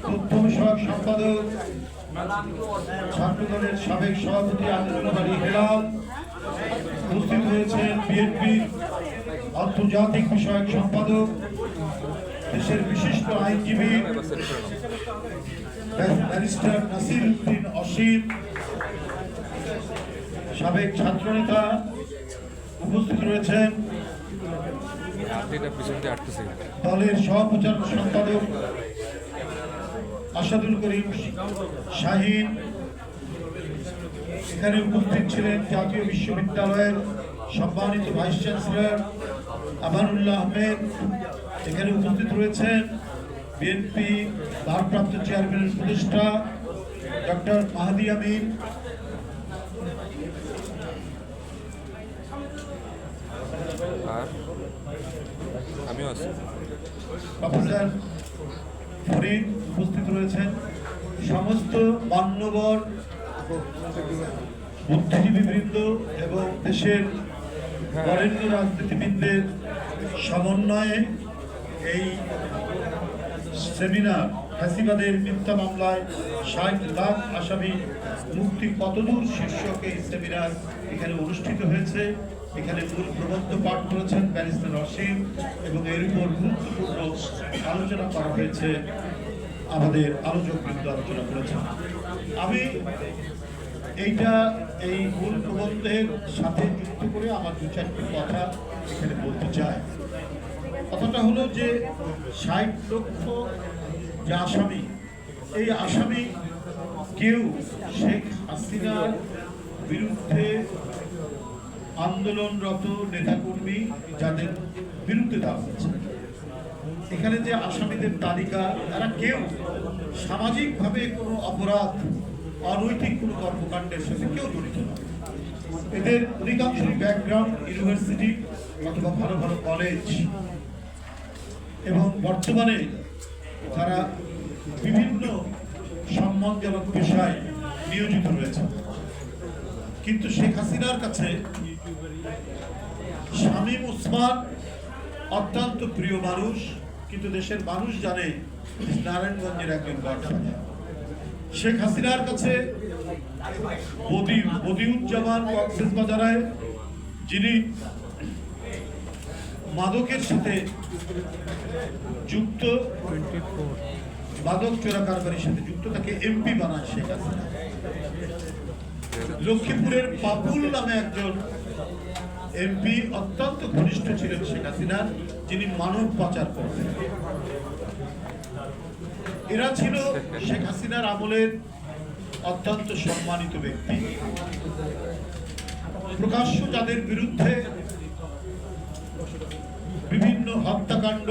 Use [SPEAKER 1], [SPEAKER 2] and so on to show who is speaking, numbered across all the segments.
[SPEAKER 1] বিষয়ক সম্পাদক ছাত্রদলের সাবেক সভাপতি আন্দোলন আলী হেলাল উপস্থিত হয়েছেন বিএনপির আন্তর্জাতিক বিষয়ক সম্পাদক দেশের বিশিষ্ট আইনজীবী ব্যারিস্টার নাসির উদ্দিন অসীম সাবেক ছাত্রনেতা উপস্থিত রয়েছেন। দলের সহপ্রচারক সম্পাদক আসাদুল করিম শাহিন। এখানে উপস্থিত ছিলেন জাতীয় বিশ্ববিদ্যালয়ের সম্মানিত ভাইস চ্যান্সেলর আমানুল্লাহ আহমেদ। এখানে উপস্থিত রয়েছেন বিএনপি ভারপ্রাপ্ত চেয়ারম্যানের উপদেষ্টা ডক্টর মাহাদি আমিন।
[SPEAKER 2] আমিও আছি।
[SPEAKER 1] প্রফেসর ফরিদ উপস্থিত রয়েছেন সমস্ত মান্যবর বুদ্ধিজীবীবৃন্দ এবং দেশের বরেণ্য রাজনীতিবিদদের সমন্বয়ে এই সেমিনার ফ্যাসিবাদের মিথ্যা মামলায় ষাট লাখ আসামি মুক্তি কতদূর শীর্ষক এই সেমিনার এখানে অনুষ্ঠিত হয়েছে। এখানে মূল প্রবন্ধ পাঠ করেছেন ব্যারিস্টার অসীম এবং এর উপর গুরুত্বপূর্ণ আলোচনা করা হয়েছে। আমাদের আলোচক বৃন্দ আলোচনা করেছেন। আমি এইটা, এই মূল প্রবন্ধের সাথে যুক্ত করে আমার দু চারটি কথা এখানে বলতে চাই। কথাটা হলো যে ষাট লক্ষ যে আসামি, এই আসামি কেউ শেখ হাসিনার বিরুদ্ধে আন্দোলনরত নেতাকর্মী যাদের বিরুদ্ধে দেওয়া হয়েছে। এখানে যে আসামিদের তালিকা, তারা কেউ সামাজিকভাবে কোনো অপরাধ, অনৈতিক কোনো কর্মকাণ্ডের সাথে কেউ জড়িত নয় এদের অধিকাংশই ব্যাকগ্রাউন্ড ইউনিভার্সিটি অথবা ভালো ভালো কলেজ এবং বর্তমানে তারা বিভিন্ন সম্মানজনক পেশায় নিয়োজিত রয়েছে। কিন্তু শেখ হাসিনার কাছে শামীম উসমান অত্যন্ত প্রিয় মানুষ, কিন্তু দেশের মানুষ জানে নারায়ণগঞ্জের একজন শেখ হাসিনার কাছে যিনি মাদকের সাথে যুক্ত, মাদক চোরা কারবারির সাথে যুক্ত, তাকে এমপি বানায় শেখ হাসিনা। লক্ষ্মীপুরের পাপুল নামে একজন এমপি অত্যন্ত ঘনিষ্ঠ ছিলেন শেখ হাসিনার, যিনি মানব পাচার করতেন। এরা ছিল শেখ হাসিনার আমলের অত্যন্ত সম্মানিত ব্যক্তি। প্রকাশ্য যাদের বিরুদ্ধে বিভিন্ন হত্যাকাণ্ড,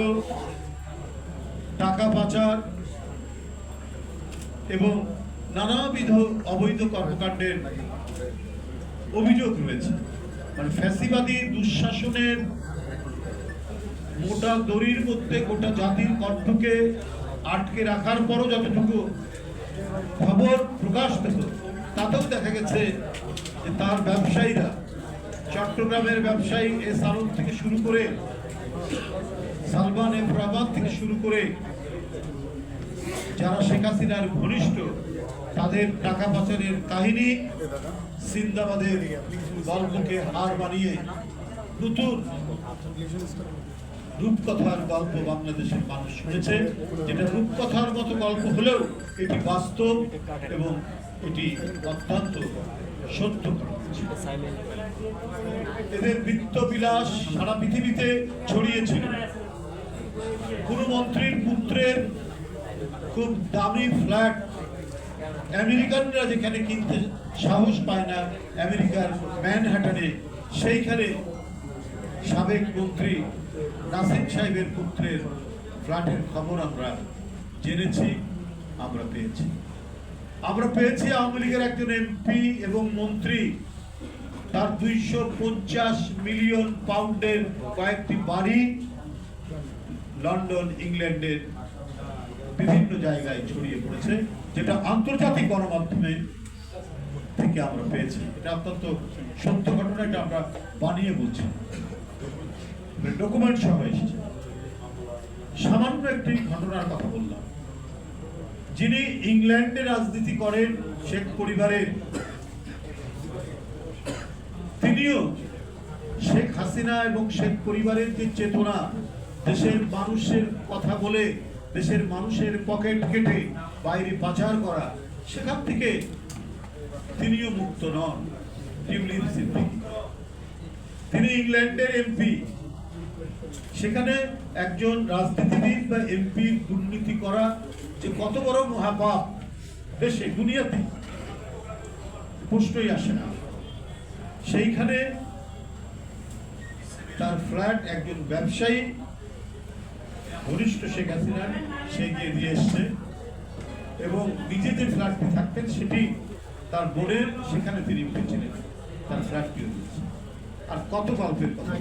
[SPEAKER 1] টাকা পাচার এবং নানাবিধ অবৈধ কর্মকাণ্ডের অভিযোগ রয়েছে। মানে ফ্যাসিবাদী দুঃশাসনের মোটা দড়ির মধ্যে গোটা জাতির আটকে রাখার পরও যতটুকু খবর প্রকাশ পেত, তাতেও দেখা গেছে যে তার ব্যবসায়ীরা, চট্টগ্রামের ব্যবসায়ী এ সালন থেকে শুরু করে সালমান এফরাবাদ থেকে শুরু করে যারা শেখ হাসিনার ঘনিষ্ঠ, তাদের টাকা পাচারের কাহিনী সিন্দাবাদের গল্পকে হার বানিয়ে নতুন রূপকথার গল্প বাংলাদেশের মানুষ শুনেছে, যেটা রূপকথার মতো গল্প হলেও এটি বাস্তব এবং এটি অত্যন্ত সত্য। এদের বৃত্ত বিলাস সারা পৃথিবীতে ছড়িয়েছিল। কোন মন্ত্রীর পুত্রের খুব দামি ফ্ল্যাট আমেরিকানরা যেখানে কিনতে সাহস পায় না, আমেরিকার ম্যানহাটনে, সেইখানে সাবেক মন্ত্রী নাসিম সাহেবের পুত্রের ফ্ল্যাটের খবর আমরা জেনেছি, আমরা পেয়েছি। আমরা পেয়েছি আওয়ামী লীগের একজন এমপি এবং মন্ত্রী। তার দুইশো পঞ্চাশ মিলিয়ন পাউন্ডের কয়েকটি বাড়ি লন্ডন, ইংল্যান্ডের বিভিন্ন জায়গায় ছড়িয়ে পড়েছে, যেটা আন্তর্জাতিক গণমাধ্যমে থেকে আমরা পেয়েছি। এটা অত্যন্ত সত্য ঘটনা, এটা আমরা বানিয়ে বলছি। ডকুমেন্ট সহ এসেছে। সামান্য একটি ঘটনার কথা বললাম। যিনি ইংল্যান্ডে রাজনীতি করেন, শেখ পরিবারের। তিনিও শেখ হাসিনা এবং শেখ পরিবারের যে চেতনা, দেশের মানুষের কথা বলে দেশের মানুষের পকেট কেটে বাইরে পাচার করা, সেখান থেকে তিনিও মুক্ত নন তিনি ইংল্যান্ডের এমপি। সেখানে একজন রাজনীতিবিদ বা এমপি দুর্নীতি করা যে কত বড় মহাপাপ, দেশে, দুনিয়াতে প্রশ্নই আসে না। সেইখানে তার ফ্ল্যাট একজন ব্যবসায়ী ঘনিষ্ঠ শেখ হাসিনার সে গিয়ে দিয়ে এসছে। এবং নিজে যে ফ্ল্যাটটি থাকতেন, সেটি তার বোনের, সেখানে তিনি উঠেছিলেন। তার ফ্ল্যাটটিও দিয়েছে। আর কত গল্পের কথা।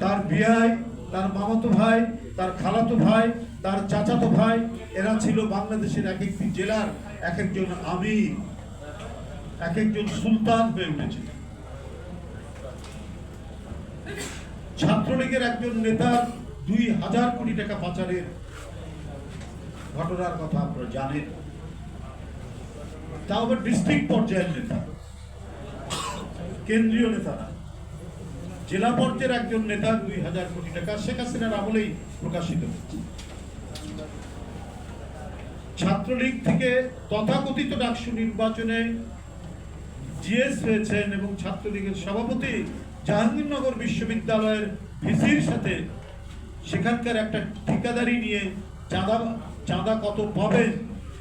[SPEAKER 1] তার বিয়াই তার মামাতো ভাই, তার খালাতো ভাই, তার চাচাতো ভাই, এরা ছিল বাংলাদেশের এক একটি জেলার এক একজন আমির এক একজন সুলতান হয়ে উঠেছিল। ছাত্রলীগের একজন নেতার দুই হাজার কোটি টাকা পাচারের ঘটনার কথা আপনারা জানেন। তাও আবার ডিস্ট্রিক্ট পর্যায়ের নেতা। কেন্দ্রীয় নেতা না। জেলা পর্যায়ের একজন নেতা দুই হাজার কোটি টাকা শেখ হাসিনার আমলেই প্রকাশিত হচ্ছে ছাত্রলীগ থেকে তথাকথিত ডাকসু নির্বাচনে জিএস হয়েছেন এবং ছাত্রলীগের সভাপতি জাহাঙ্গীরনগর বিশ্ববিদ্যালয়ের ভিসির সাথে সেখানকার একটা ঠিকাদারি নিয়ে চাঁদা চাঁদা কত পাবেন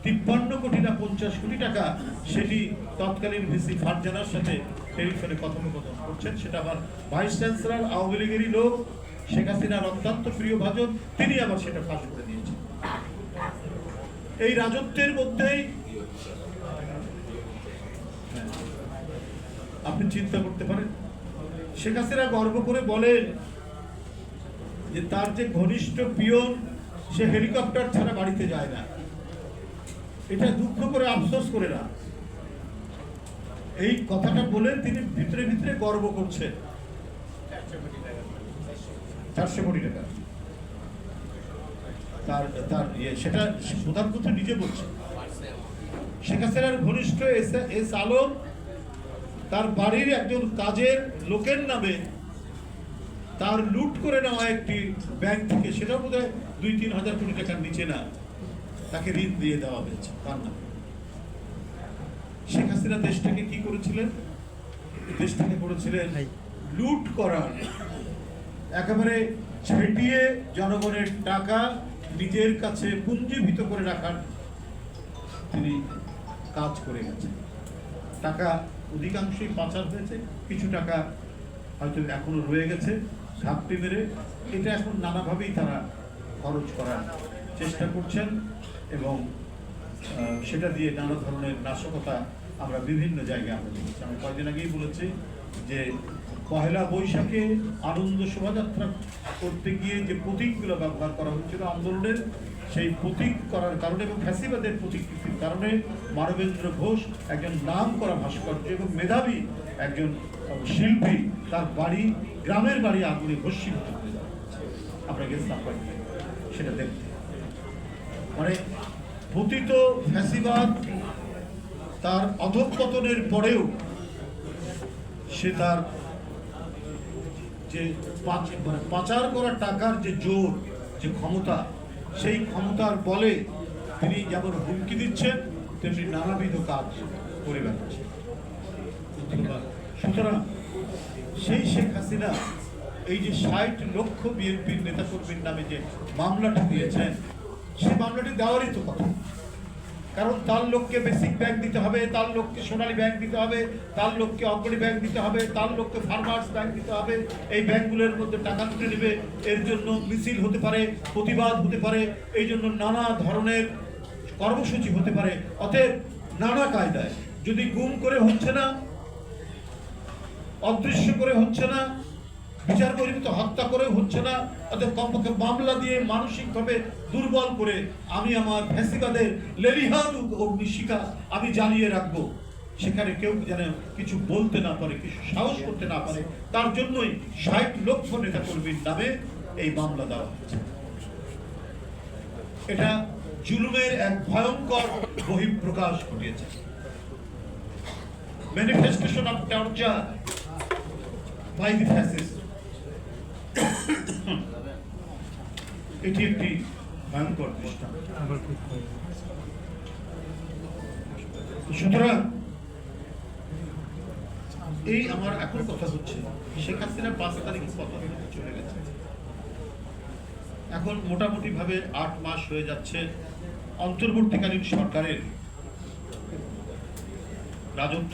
[SPEAKER 1] তিপ্পান্ন কোটি না পঞ্চাশ কোটি টাকা? সেটি তৎকালীন ভিসি ফারজানার সাথে টেলিফোনে কথোপকথন করছেন। সেটা আবার ভাইস চ্যান্সেলর, আওয়ামী লীগেরই লোক, শেখ হাসিনার অত্যন্ত প্রিয় ভাজন, তিনি আবার সেটা ফাঁস করে দিয়েছেন। এই রাজত্বের মধ্যেই আপনি চিন্তা করতে পারেন। শেখ হাসিনা গর্ব করে বলেন যে তার যে ঘনিষ্ঠ পিয়ন, সে হেলিকপ্টার ছাড়া বাড়িতে যায় না। এটা দুঃখ করে আফসোস করে না। এই কথাটা বলে তিনি ভিতরে ভিতরে গর্ব করছেন। চারশো কোটি টাকা। তার তার ইয়ে সেটা প্রধানমন্ত্রী নিজে বলছে। শেখ হাসিনার ঘনিষ্ঠ এস আলম, তার বাড়ির একজন কাজের লোকের নামে তার লুট করে নেওয়া একটি ব্যাংক থেকে সেটা বোধ হয় দুই তিন হাজার কোটি টাকার নিচে না তাকে ঋণ দিয়ে দেওয়া হয়েছে তার নামে। শেখ হাসিনা দেশটাকে কি করেছিলেন? দেশটাকে করেছিলেন লুট করার একেবারে ছেটিয়ে জনগণের টাকা নিজের কাছে পুঞ্জীভূত করে রাখার তিনি কাজ করে গেছেন। টাকা অধিকাংশই পাচার হয়েছে কিছু টাকা হয়তো এখনও রয়ে গেছে। ঘাপটি মেরে এটা এখন নানাভাবেই তারা খরচ করার চেষ্টা করছেন এবং সেটা দিয়ে নানা ধরনের নাশকতা আমরা বিভিন্ন জায়গায় আমরা দেখেছি। আমি কয়েকদিন আগেই বলেছি যে পহেলা বৈশাখে আনন্দ শোভাযাত্রা করতে গিয়ে যে প্রতীকগুলো ব্যবহার করা হচ্ছিল আন্দোলনের, সেই প্রতীক করার কারণে এবং ফ্যাসিবাদের প্রতিকৃতির কারণে মানবেন্দ্র ঘোষ একজন নাম করা ভাস্কর্য এবং মেধাবী একজন শিল্পী, তার বাড়ি, গ্রামের বাড়ি আগুনে ভস্মীভূত হয়ে আমরা গেছিলাম সেটা দেখতে। মানে পতিত ফ্যাসিবাদ তার অধঃপতনের পরেও সে তার যে মানে পাচার করা টাকার যে জোর, যে ক্ষমতা, সেই ক্ষমতার বলে তিনি যেমন হুমকি দিচ্ছেন, তেমনি নানাবিধ কাজ করে বেড়াচ্ছেন। সুতরাং সেই শেখ হাসিনা এই যে ষাট লক্ষ বিএনপির নেতাকর্মীর নামে যে মামলাটা দিয়েছেন, সেই মামলাটি দেওয়ারই তো কথা। কারণ তার লোককে বেসিক ব্যাংক দিতে হবে, তার লোককে সোনালী ব্যাংক দিতে হবে, তার লোককে অগ্রণী ব্যাংক দিতে হবে, তার লোককে ফার্মার্স ব্যাংক দিতে হবে। এই ব্যাংকগুলোর মধ্যে টাকা তুলে নেবে, এর জন্য মিছিল হতে পারে, প্রতিবাদ হতে পারে, এই জন্য নানা ধরনের কর্মসূচি হতে পারে। অতএব নানা কায়দায়, যদি গুম করে হচ্ছে না অদৃশ্য করে হচ্ছে না, বিচার বহির্ভূত হত্যা করে হচ্ছে না অর্থাৎ কমপক্ষে মামলা দিয়ে মানসিকভাবে দুর্বল করে আমি আমার ফ্যাসিবাদের লেলিহান অগ্নিশিখা আমি জ্বালিয়ে রাখব। সেখানে কেউ যেন কিছু বলতে না পারে, কিছু সাহস করতে না পারে, তার জন্যই ষাট লক্ষ নেতা কর্মীর নামে এই মামলা দেওয়া হচ্ছে। এটা জুলুমের এক ভয়ঙ্কর বহিঃপ্রকাশ ঘটিয়েছে। ম্যানিফেস্টেশন অফ টর্চার এটি একটি ভয়ঙ্কর সুতরাং, এই আমার এখন কথা হচ্ছে, শেখ হাসিনা পাঁচ তারিখে কথা চলে গেছে। এখন মোটামুটি ভাবে আট মাস হয়ে যাচ্ছে অন্তর্বর্তীকালীন সরকারের রাজত্ব